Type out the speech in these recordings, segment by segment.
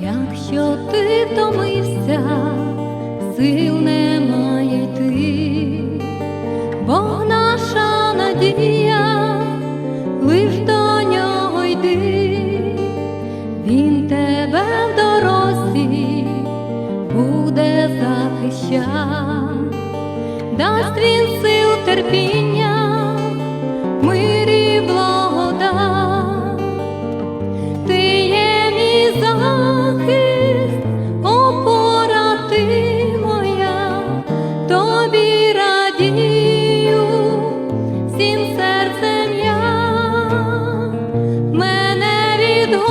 Якщо ти втомився, сил немає йти, Бог наша надія, лиш до нього йди, Він тебе в дорозі буде захищати, дасть він сил терпіння.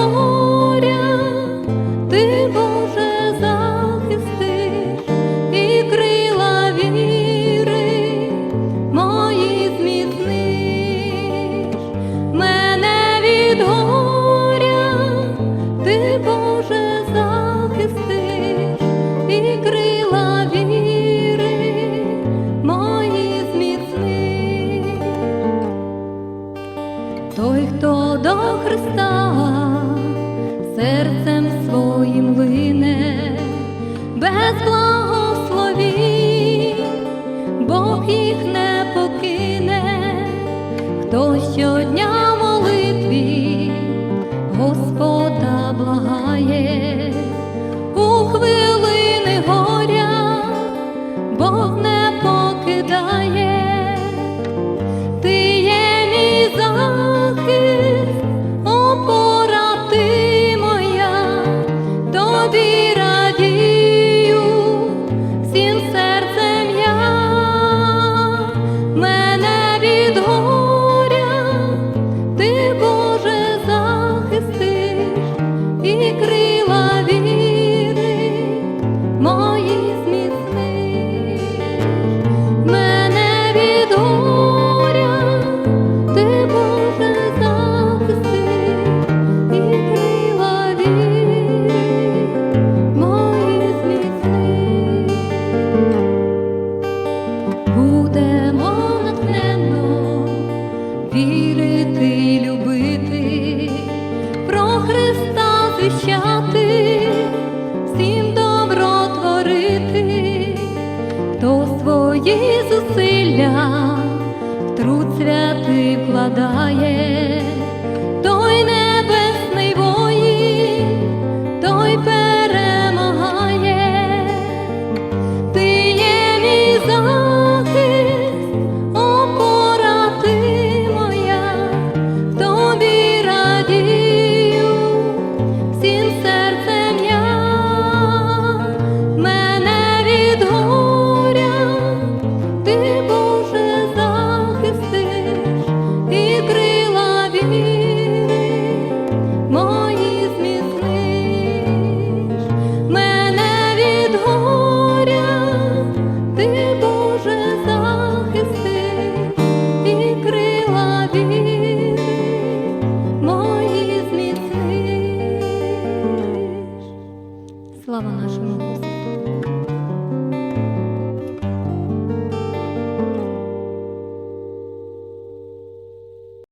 моря. Господа благає у хвилини горя, Бог не покидає, ти є мій за. захищати, всім добро творити, хто свої зусилля в труд святий вкладає.